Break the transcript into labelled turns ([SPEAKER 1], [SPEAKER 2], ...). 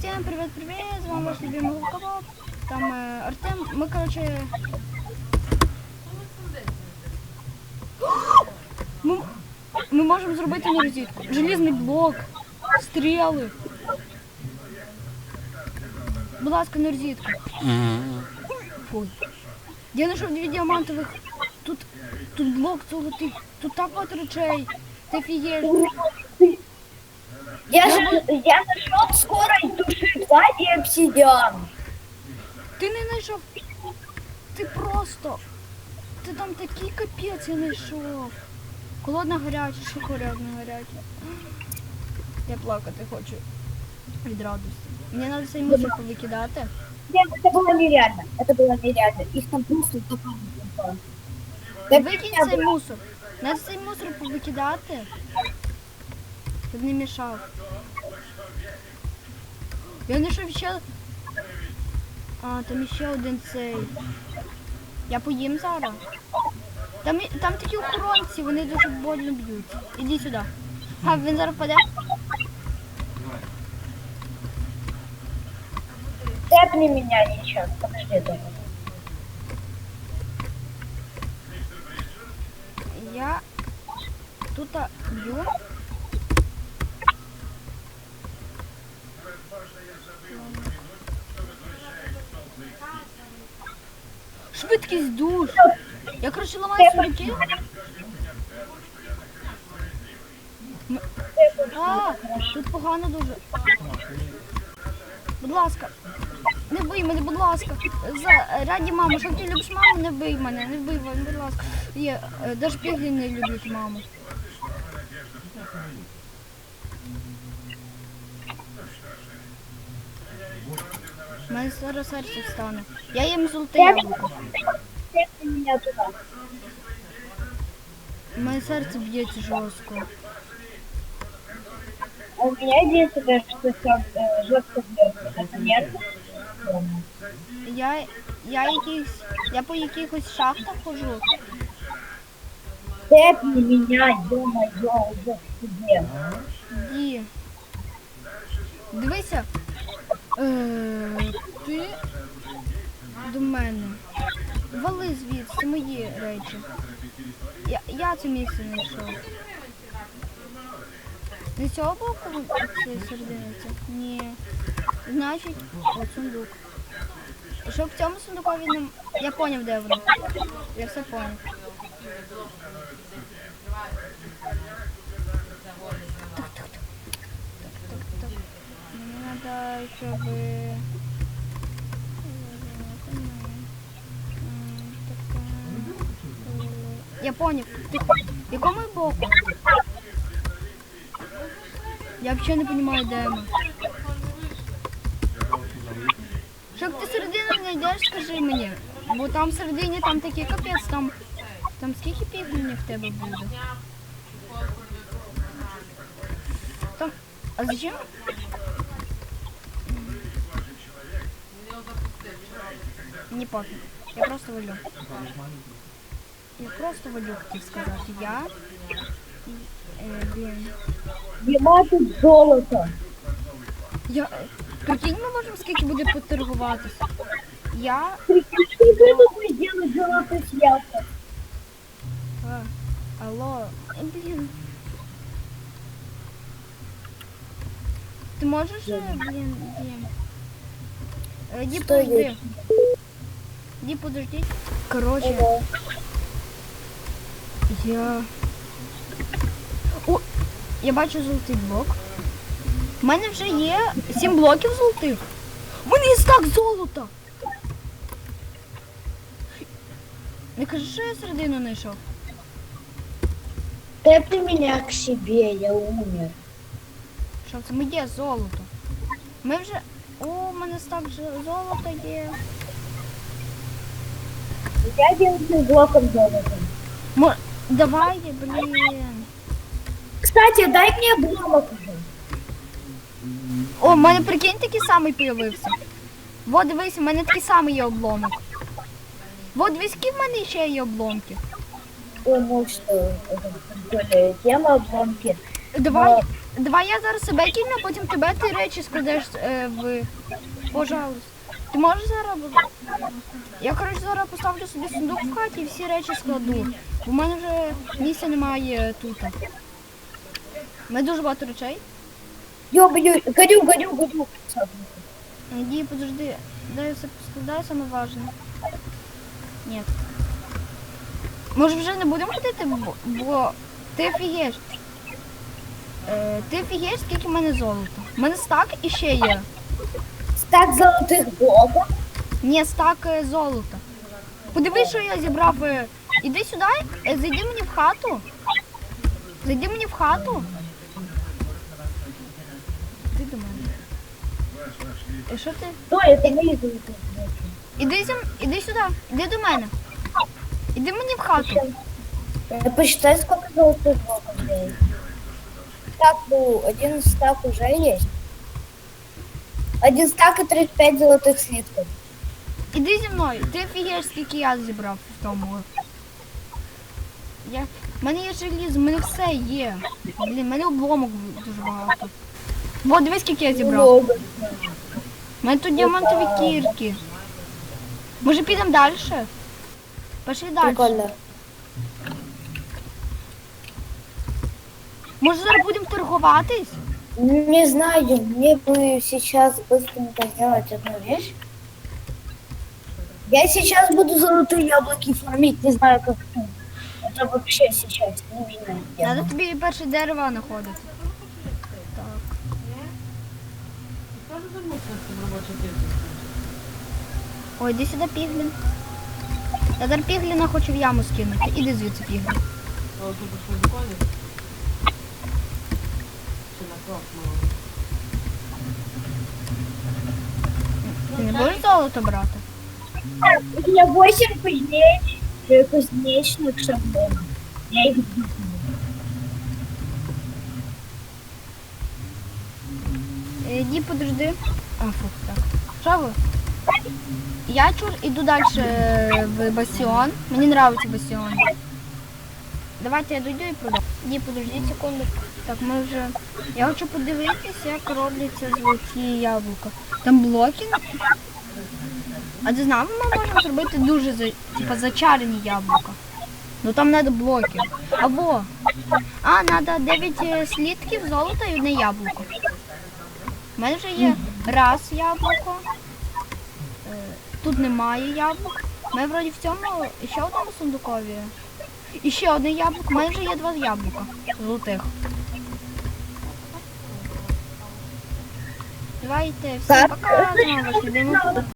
[SPEAKER 1] Всем привет-привет, з вами ваш любимый Гулкобоб, там е, Артем. Ми, короче... Ми, ми можемо зробити на розітку. Желізний блок, стріли. Будь ласка, на розітку. Я знайшов дві діамантових. Тут, тут блок золотий, тут так от речей. Ти фієш.
[SPEAKER 2] Я, ж- я нашел скорость души 2 и обсидиан.
[SPEAKER 1] Ти не знайшов. Ти просто. Ти там такий капець я знайшов. Холодна гаряча, що холодна гаряча. Я плакати хочу. Від радості. Мені треба цей мусор повикидати.
[SPEAKER 2] Нет, это было нереально. Это было нереально. Их там просто только
[SPEAKER 1] Викинь цей мусор. Треба цей мусор повикидати. Щоб не мішав. Я знайшов ще. А, там ще один цей. Я поїм зараз. Там, там такі охоронці, вони дуже больно б'ють. Іди сюди. А, він зараз впаде?
[SPEAKER 2] Тэпни меня сейчас. Подожди, Дома.
[SPEAKER 1] Я тут а, Швидкість душ. Я коротше ламаю сундуки. А, тут погано дуже. Будь ласка. Не бий мене, будь ласка. За раді мами, що ти любиш маму, не бий мене, не бий мене, будь ласка. Є, навіть піглі не люблять маму. У мене зараз серце встане. Я їм золоте яблуко.
[SPEAKER 2] Тэпни меня туда.
[SPEAKER 1] У мене серце б'ється жорстко.
[SPEAKER 2] А у меня единственное, что все э, жестко бьется. Это нет. Дома.
[SPEAKER 1] Я, я якийсь, я по якихось шахтах ходжу.
[SPEAKER 2] Тэпни меня, ё-моё, уже к себе.
[SPEAKER 1] Ді. Дивися. Е, ти до мене. Вали звідси, мої речі. Я, я це місце. Не з цього боку це серединиця? Ні. Значить, от сундук. І Щоб в цьому сундукові не... Я поняв, де воно. Я все поняв. Так, Треба, щоб... Я. Ти в якому боку? Я взагалі не розумію, де ми. Щоб ти середину не йдеш, скажи мені. Бо там всередині там такий капець, там, там скільки півдня в тебе буде? Там, а зачем? Не пофиг. Я просто валю. Я просто валю, хотів сказати. Я. Е, блін.
[SPEAKER 2] Дима тут золото.
[SPEAKER 1] Я. е, Прикинь, ми можемо скільки буде поторгуватися. Я.
[SPEAKER 2] Прикинь, что ты такой делать золото свято?
[SPEAKER 1] А, алло. Е, блін. Ти можеш, е, блін, Дім? Е,
[SPEAKER 2] Що
[SPEAKER 1] подожди.
[SPEAKER 2] є?
[SPEAKER 1] Короче,
[SPEAKER 2] Ого.
[SPEAKER 1] я... О, я бачу золотий блок. У мене вже є 7 блоків золотих. У мене є стак золота. Не кажи, що я середину знайшов.
[SPEAKER 2] Тэпни меня к себе, я умер.
[SPEAKER 1] Що це моє золото? Ми вже. О, у мене стак золота є.
[SPEAKER 2] Я делаю блоком.
[SPEAKER 1] Мо... Давай, блін.
[SPEAKER 2] Кстати, дай мне блок уже.
[SPEAKER 1] О, в мене прикинь такий самий появився. Во, дивись, у мене такий самий є обломок. Во, дивись, які в мене ще є обломки.
[SPEAKER 2] О, ну что, это прикольная тема, обломки.
[SPEAKER 1] Давай, давай я зараз себе кину, а потім тебе ти речі складеш е, в. Пожалуйста. Ти можеш зараз. Я коротше зараз поставлю собі сундук в хаті і всі речі складу. В мене вже місця немає тут. У мене дуже багато речей.
[SPEAKER 2] Ё-моё, горю, горю, горю.
[SPEAKER 1] Иди, подожди. Дай я все поскладаю, саме важне. Ні. Може вже не будемо ходити, бо, бо ти офігєш. Е, ти офігєш, скільки в мене золота. У мене стак і ще є
[SPEAKER 2] Стак золотых блоков.
[SPEAKER 1] Ні, стак е, золота. Подивись, що я зібрав. е. Іди сюди, е, зайди мені в хату. Зайди мені в хату. Ти до мене. Е, Що ти?
[SPEAKER 2] Что это мои золотые блоки?
[SPEAKER 1] Іди, зі м- іди сюди, іди до мене. Іди мені в хату.
[SPEAKER 2] Э, Посчитай, сколько золотых блоков у меня есть. Так, ну, один стак уже есть. Один стак и 35 золотых слитков.
[SPEAKER 1] Іди зі мною. Ти офігієш, скільки я зібрав в тому. Я... В мене є желізо, в мене все є. Блін, в мене обломок дуже багато. Во, дивись, скільки я зібрав. У мене тут діамантові кірки. Може підемо далі? Пішли далі.
[SPEAKER 2] Прикольно.
[SPEAKER 1] Може зараз будемо торгуватись?
[SPEAKER 2] Не знаю, мне бы сейчас быстренько сделать одну вещь. Я сейчас буду золотые яблоки фармить, не знаю как. Это вообще сейчас нужно.
[SPEAKER 1] Треба тобі перше дерева знаходити. Так.
[SPEAKER 3] Тоже замучился в рабочий день.
[SPEAKER 1] Ой, іди сюди, піглін. Я зараз пігліна хочу в яму скинути. Іди звідси, піглін.
[SPEAKER 3] А вот тут пошел буквально.
[SPEAKER 1] Ти не будеш золото брати?
[SPEAKER 2] У меня 8 кузнеч, э, кузнечных шаблонов. Я их буду.
[SPEAKER 1] Е, Ді, подожди. А, фух, так. Що ви? Я чур іду далі в басіон. Мені подобається басіон. Давайте я дойду і продам. Ді, подожди секунду. Так, ми вже. Я хочу подивитися, як робляться золоті яблука. Там блоки. А ти знав, ми можемо зробити дуже за, типа, зачарені яблука. Ну там треба блоки. Або. А, треба 9 слідків золота і одне яблуко. У мене вже є раз яблуко. Е, Тут немає яблук. Мене вроді в цьому ще одному сундукові. І ще одне яблуко. У мене вже є два яблука золотих. Давайте всім пока.